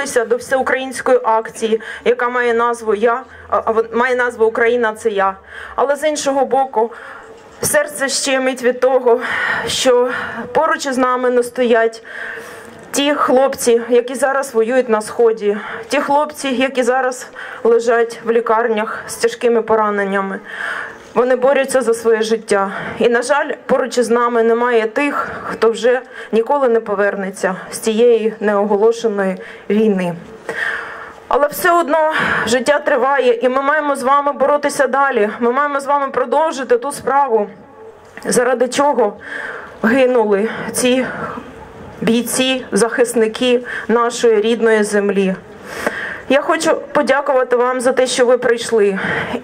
долучилися до всеукраїнської акції, яка має назву Я має назву Україна це я. Але з іншого боку, серце щемить від того, що поруч із нами не стоять ті хлопці, які зараз воюють на сході, ті хлопці, які зараз лежать в лікарнях з тяжкими пораненнями. Вони борються за своє життя. І, на жаль, поруч із нами немає тих, хто вже ніколи не повернеться з цієї неоголошеної війни. Але все одно життя триває, і ми маємо з вами боротися далі. Ми маємо з вами продовжити ту справу, заради чого гинули ці бійці, захисники нашої рідної землі. Я хочу подякувати вам за те, що ви прийшли.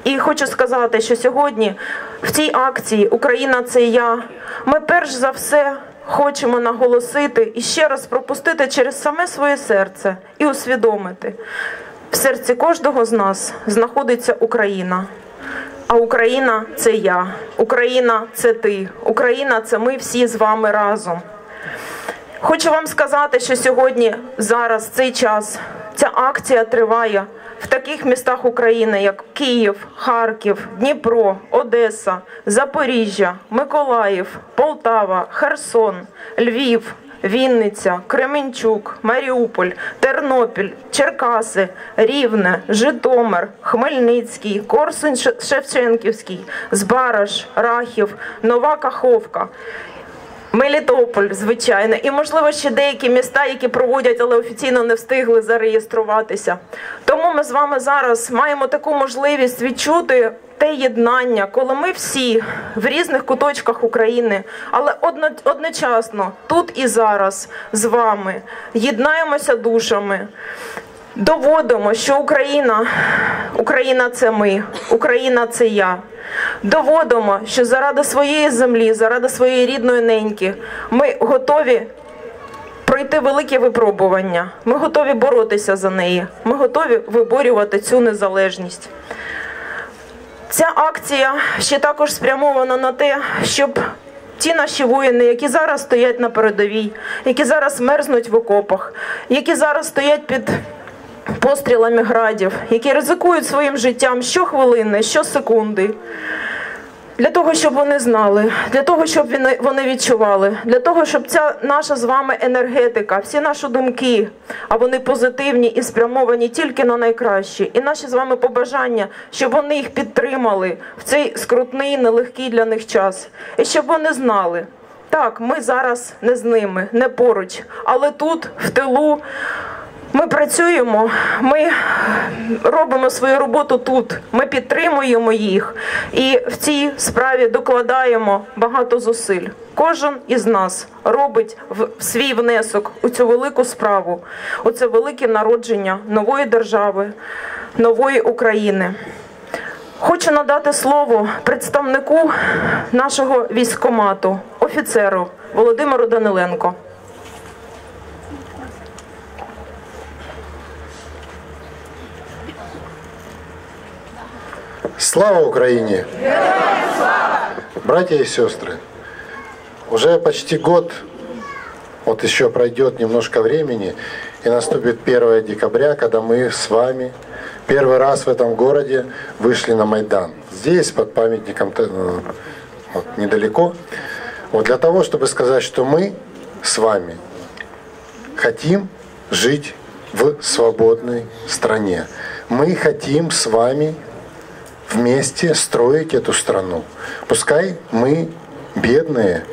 І хочу сказати, що сьогодні в цій акції Україна це я. Ми перш за все хочемо наголосити і ще раз пропустити через саме своє серце і усвідомити. В серці кожного з нас знаходиться Україна. А Україна це я, Україна це ти, Україна це ми всі з вами разом. Хочу вам сказати, що сьогодні, зараз, цей час, ця акція триває в таких містах України, як Київ, Харків, Дніпро, Одеса, Запоріжжя, Миколаїв, Полтава, Херсон, Львів. Вінниця, Кременчук, Маріуполь, Тернопіль, Черкаси, Рівне, Житомир, Хмельницький, Корсунь Шевченківський, Збараж, Рахів, Нова Каховка. Мелітополь, звичайно, і можливо ще деякі міста, які проводять, але офіційно не встигли зареєструватися. Тому ми з вами зараз маємо таку можливість відчути те єднання, коли ми всі в різних куточках України, але одночасно тут і зараз з вами єднаємося душами. Доводимо, що Україна, Україна це ми, Україна це я. Доводимо, що заради своєї землі, заради своєї рідної неньки, ми готові пройти велике випробування. Ми готові боротися за неї. Ми готові виборювати цю незалежність. Ця акція ще також спрямована на те, щоб ті наші воїни, які зараз стоять на передовій, які зараз мерзнуть в окопах, які зараз стоять під пострілами градів, які ризикують своїм життям щохвилини, щосекунди. Для того, щоб вони знали, для того, щоб вони- відчували, для того, щоб ця наша з вами енергетика, всі наші думки, а вони позитивні і спрямовані тільки на найкраще, і наші з вами побажання, щоб вони їх підтримали в цей скрутний, нелегкий для них час, і щоб вони знали. Так, ми зараз не з ними, не поруч, але тут, в тилу, ми працюємо, ми робимо свою роботу тут. Ми підтримуємо їх і в цій справі докладаємо багато зусиль. Кожен із нас робить свій внесок у цю велику справу, у це велике народження нової держави, нової України. Хочу надати слово представнику нашого військкомату, офіцеру Володимиру Даниленко. Слава Украине! Братья и сестры, уже почти год, вот еще пройдет немножко времени, и наступит 1 декабря, когда мы с вами первый раз в этом городе вышли на Майдан. Здесь, под памятником, э, вот, недалеко. Вот для того, чтобы сказать, что мы с вами хотим жить в свободной стране. Мы хотим с вами вместе строить эту страну. Пускай мы бедные,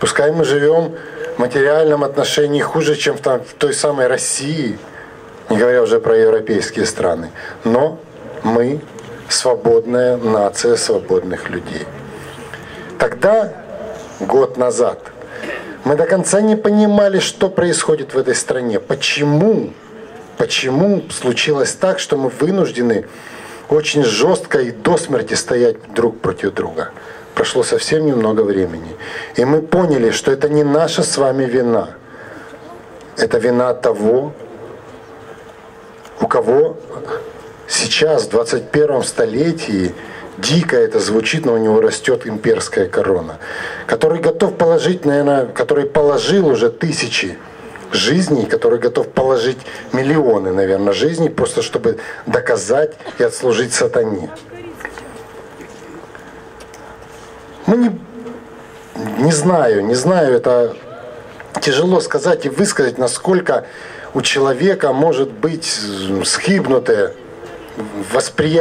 пускай мы живем в материальном отношении хуже, чем в, там, в той самой России, не говоря уже про европейские страны, но мы свободная нация свободных людей. Тогда, год назад, мы до конца не понимали, что происходит в этой стране, почему, почему случилось так, что мы вынуждены очень жестко и до смерти стоять друг против друга. Прошло совсем немного времени. И мы поняли, что это не наша с вами вина. Это вина того, у кого сейчас, в 21 столетии, дико это звучит, но у него растет имперская корона, который готов положить, наверное, который положил уже тысячи жизней, который готов положить миллионы, наверное, жизней, просто чтобы доказать и отслужить сатане. Мы не, не знаю, не знаю, это тяжело сказать и высказать, насколько у человека может быть схибнутое восприятие